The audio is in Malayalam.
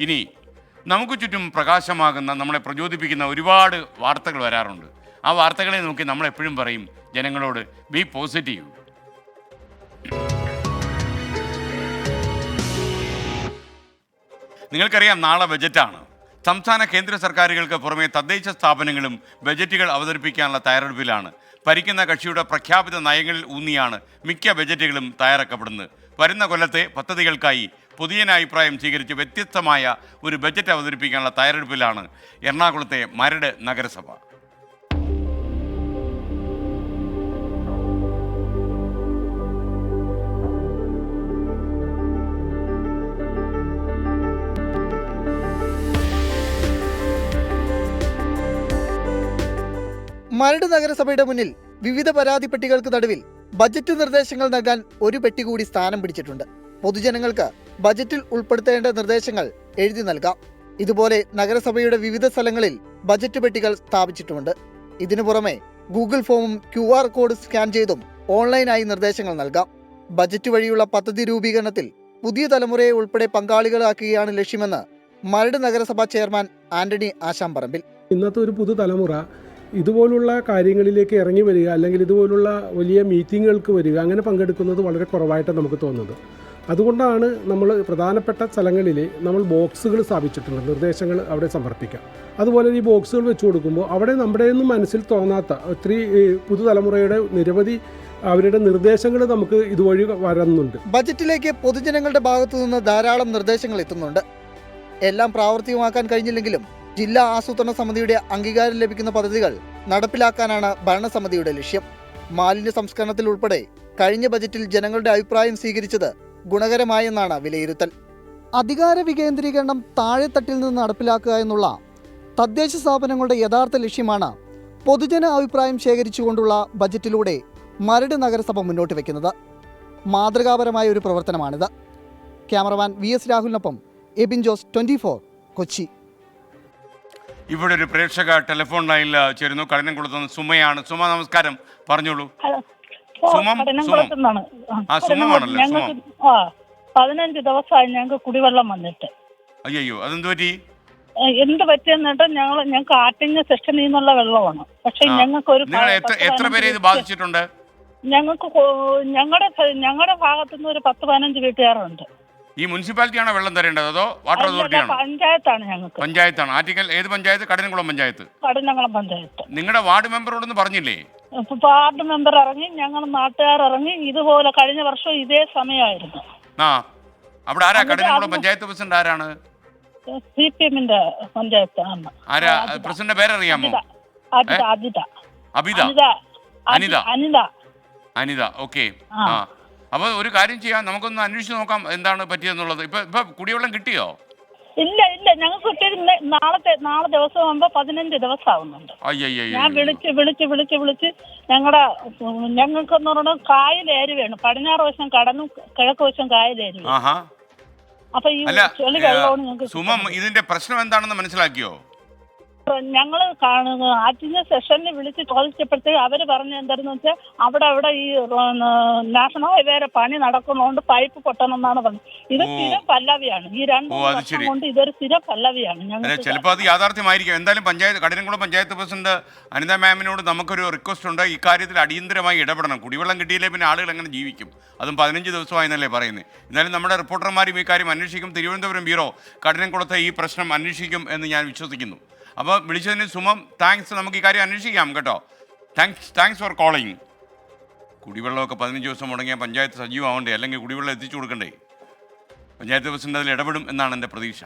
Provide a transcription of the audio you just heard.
ഇനി നമുക്ക് ചുറ്റും പ്രകാശമാകുന്ന നമ്മളെ പ്രചോദിപ്പിക്കുന്ന ഒരുപാട് വാർത്തകൾ വരാറുണ്ട്. ആ വാർത്തകളെ നോക്കി നമ്മൾ എപ്പോഴും പറയും ജനങ്ങളോട് ബി പോസിറ്റീവ് നിങ്ങൾക്കറിയാം നാളെ ബജറ്റാണ് സംസ്ഥാന കേന്ദ്ര സർക്കാരുകൾക്ക് പുറമെ തദ്ദേശ സ്ഥാപനങ്ങളും ബജറ്റുകൾ അവതരിപ്പിക്കാനുള്ള തയ്യാറെടുപ്പിലാണ്. ഭരിക്കുന്ന കക്ഷിയുടെ പ്രഖ്യാപിത നയങ്ങളിൽ ഊന്നിയാണ് മിക്ക ബജറ്റുകളും തയ്യാറാക്കപ്പെടുന്നത്. വരുന്ന കൊല്ലത്തെ പദ്ധതികൾക്കായി പൊതുജനാഭിപ്രായം സ്വീകരിച്ച് വ്യത്യസ്തമായ ഒരു ബജറ്റ് അവതരിപ്പിക്കാനുള്ള തയ്യാറെടുപ്പിലാണ് എറണാകുളത്തെ മരട് നഗരസഭ. മരട് നഗരസഭയുടെ മുന്നിൽ വിവിധ പരാതി പെട്ടികൾക്ക് നടുവിൽ ബജറ്റ് നിർദ്ദേശങ്ങൾ നൽകാൻ ഒരു പെട്ടി കൂടി സ്ഥാനം പിടിച്ചിട്ടുണ്ട്. പൊതുജനങ്ങൾക്ക് ബജറ്റിൽ ഉൾപ്പെടുത്തേണ്ട നിർദ്ദേശങ്ങൾ എഴുതി നൽകാം. ഇതുപോലെ നഗരസഭയുടെ വിവിധ സ്ഥലങ്ങളിൽ ബജറ്റ് പെട്ടികൾ സ്ഥാപിച്ചിട്ടുമുണ്ട്. ഇതിനു പുറമെ ഗൂഗിൾ ഫോമും ക്യു ആർ കോഡ് സ്കാൻ ചെയ്തും ഓൺലൈനായി നിർദ്ദേശങ്ങൾ നൽകാം. ബജറ്റ് വഴിയുള്ള പദ്ധതി രൂപീകരണത്തിൽ പുതിയ തലമുറയെ ഉൾപ്പെടെ പങ്കാളികളാക്കുകയാണ് ലക്ഷ്യമെന്ന് മരട് നഗരസഭാ ചെയർമാൻ ആന്റണി ആശാമ്പറമ്പിൽ. ഇന്നത്തെ ഒരു പുതുതലമുറ ഇതുപോലുള്ള കാര്യങ്ങളിലേക്ക് ഇറങ്ങി വരിക അല്ലെങ്കിൽ ഇതുപോലുള്ള വലിയ മീറ്റിങ്ങുകൾക്ക് വരിക അങ്ങനെ പങ്കെടുക്കുന്നത് വളരെ കുറവായിട്ടാണ് നമുക്ക് തോന്നുന്നത്. അതുകൊണ്ടാണ് നമ്മൾ പ്രധാനപ്പെട്ട സ്ഥലങ്ങളിൽ നമ്മൾ ബോക്സുകൾ സ്ഥാപിച്ചിട്ടുള്ളത് നിർദ്ദേശങ്ങൾ അവിടെ സമർപ്പിക്കാം അതുപോലെ ഈ ബോക്സുകൾ വെച്ച് കൊടുക്കുമ്പോൾ അവിടെ നമ്മുടെ ഒന്നും മനസ്സിൽ തോന്നാത്ത ഒത്തിരി പുതുതലമുറയുടെ നിരവധി അവരുടെ നിർദ്ദേശങ്ങൾ നമുക്ക് ഇതുവഴി വരുന്നുണ്ട്. ബജറ്റിലേക്ക് പൊതുജനങ്ങളുടെ ഭാഗത്തു നിന്ന് ധാരാളം നിർദ്ദേശങ്ങൾ എത്തുന്നുണ്ട്. എല്ലാം പ്രാവർത്തികമാക്കാൻ കഴിഞ്ഞില്ലെങ്കിലും ജില്ലാ ആസൂത്രണ സമിതിയുടെ അംഗീകാരം ലഭിക്കുന്ന പദ്ധതികൾ നടപ്പിലാക്കാനാണ് ഭരണസമിതിയുടെ ലക്ഷ്യം. മാലിന്യ സംസ്കരണത്തിൽ ഉൾപ്പെടെ കഴിഞ്ഞ ബജറ്റിൽ ജനങ്ങളുടെ അഭിപ്രായം സ്വീകരിച്ചത് ഗുണകരമായെന്നാണ് വിലയിരുത്തൽ. അധികാര വികേന്ദ്രീകരണം താഴെത്തട്ടിൽ നിന്ന് നടപ്പിലാക്കുക എന്നുള്ള തദ്ദേശ സ്ഥാപനങ്ങളുടെ യഥാർത്ഥ ലക്ഷ്യമാണ് പൊതുജന അഭിപ്രായം ശേഖരിച്ചുകൊണ്ടുള്ള ബജറ്റിലൂടെ മരട് നഗരസഭ മുന്നോട്ട് വയ്ക്കുന്നത് മാതൃകാപരമായ ഒരു പ്രവർത്തനമാണിത്. ക്യാമറമാൻ വി എസ് രാഹുലിനൊപ്പം എബിൻ ജോസ് ട്വന്റി കൊച്ചി. ഇവിടെ ഒരു പ്രേക്ഷക ടെലിഫോൺ ലൈനിൽ ചേരുന്നു. കഠിനംകുളത്ത് നിന്ന് സുമയാണ്. സുമ നമസ്കാരം. പറഞ്ഞോളൂ? കഠിനംകുളത്തുനിന്നാണ്. ഞങ്ങൾക്ക് ആ പതിനഞ്ച് ദിവസമായി ഞങ്ങൾക്ക് കുടിവെള്ളം വന്നിട്ട്. അയ്യോ അതെന്ത് പറ്റി? എന്ത് പറ്റിയെന്നിട്ട് ഞങ്ങൾ ഞങ്ങൾക്ക് ആറ്റിങ്ങ സെക്ഷനിൽ നിന്നുള്ള വെള്ളമാണ്. പക്ഷെ ഞങ്ങൾക്ക് ഒരു എത്ര പേരെ ഇത് ബാധിച്ചിട്ടുണ്ട്? ഞങ്ങൾക്ക് ഞങ്ങളുടെ ഞങ്ങളുടെ ഭാഗത്തുനിന്ന് ഒരു പത്ത് പതിനഞ്ച് വീട്ടുകാരുണ്ട്. ഈ മുനിസിപ്പാലിറ്റിയാണോ വെള്ളം തരേണ്ടത്? അതോ വാട്ടർ അതോറിറ്റിയാണോ? അതോറിറ്റി പഞ്ചായത്താണ് ഞങ്ങൾക്ക്. പഞ്ചായത്താണ്. ആറ്റിക്കൽ ഏത് പഞ്ചായത്ത്? കഠിനംകുളം പഞ്ചായത്ത്. കഠിനംകുളം പഞ്ചായത്ത്. നിങ്ങളുടെ വാർഡ് മെമ്പറോടൊന്ന് പറഞ്ഞില്ലേ? വാർഡ് മെമ്പർ ഇറങ്ങി ഞങ്ങൾ നാട്ടുകാർ ഇറങ്ങി ഇതുപോലെ കഴിഞ്ഞ വർഷം ഇതേ സമയമായിരുന്നു. ആ അവിടെ ആരാ? എന്നിട്ട് പഞ്ചായത്ത് പ്രസിഡന്റ് ആരാണ്? സി പി എമ്മിന്റെ പഞ്ചായത്ത് ആരാ. പ്രസിഡന്റ് പേരറിയാമോ? അജിത. അജിത അബിത അനിത. അനിത. അനിത ഓക്കെ. ആ. അപ്പൊ ഒരു കാര്യം ചെയ്യാം നമുക്കൊന്ന് അന്വേഷിച്ച് നോക്കാം എന്താണ് പറ്റിയെന്നുള്ളത് ഇപ്പൊ ഇപ്പൊ കുടിവെള്ളം കിട്ടിയോ? ഇല്ല ഞങ്ങൾക്ക് കിട്ടിയത് നാളത്തെ നാളെ ദിവസം ആകുമ്പോ പതിനഞ്ച് ദിവസം ആവുന്നുണ്ട് ഞാൻ വിളിച്ച് വിളിച്ച് വിളിച്ച് വിളിച്ച് ഞങ്ങളുടെ ഞങ്ങൾക്കെന്ന് പറഞ്ഞാൽ കായലേരി വേണം പടിഞ്ഞാറ് വശം കടന്നും കിഴക്ക് വശം കായലേരി അപ്പൊ ഈ ചെളി വെള്ളമാണ് ഞങ്ങൾക്ക് ഇതിന്റെ പ്രശ്നം എന്താണെന്ന് മനസ്സിലാക്കിയോ ഞങ്ങൾ കാണുന്നു ആറ്റിങ്ങ സെഷനിൽ വിളിച്ച് ചോദിച്ചപ്പോഴത്തേക്ക് അവർ പറഞ്ഞ എന്തായിരുന്നു വെച്ചാൽ അവിടെ അവിടെ ഈ നാഷണൽ ഹൈവേയുടെ പണി നടക്കുന്നതുകൊണ്ട് പൈപ്പ് പൊട്ടണമെന്നാണ് പറഞ്ഞത്. ഇത്. സ്ഥിരം പല്ലവിയാണ് ഈ രണ്ട് വർഷം കൊണ്ട് ഇതൊരു സ്ഥിരം പല്ലവിയാണ് ഞങ്ങൾ ചിലപ്പോൾ അത് യാഥാർത്ഥ്യമായിരിക്കും. എന്തായാലും പഞ്ചായത്ത് കഠിനംകുളം പഞ്ചായത്ത് പ്രസിഡന്റ് അനിത മാമിനോട് നമുക്കൊരു റിക്വസ്റ്റ് ഉണ്ട്. ഈ കാര്യത്തിൽ അടിയന്തരമായി ഇടപെടണം. കുടിവെള്ളം കിട്ടിയില്ലേ പിന്നെ ആളുകൾ എങ്ങനെ ജീവിക്കും? അതും പതിനഞ്ച് ദിവസമായെന്നല്ലേ പറയുന്നത് എന്നാലും നമ്മുടെ റിപ്പോർട്ടർമാരും ഈ കാര്യം അന്വേഷിക്കും. തിരുവനന്തപുരം ബ്യൂറോ കഠിനംകുളത്തെ ഈ പ്രശ്നം അന്വേഷിക്കും എന്ന് ഞാൻ വിശ്വസിക്കുന്നു. അപ്പോൾ വിളിച്ചതിന് സുമം താങ്ക്സ് നമുക്ക് ഈ കാര്യം അന്വേഷിക്കാം കേട്ടോ. താങ്ക്സ് താങ്ക്സ് ഫോർ കോളിങ് കുടിവെള്ളമൊക്കെ പതിനഞ്ച് ദിവസം മുടങ്ങിയ പഞ്ചായത്ത് സജീവമാവണ്ടേ? അല്ലെങ്കിൽ കുടിവെള്ളം എത്തിച്ചു കൊടുക്കണ്ടേ? പഞ്ചായത്ത് പ്രസിഡന്റ് അതിൽ ഇടപെടും എന്നാണ് എന്റെ പ്രതീക്ഷ.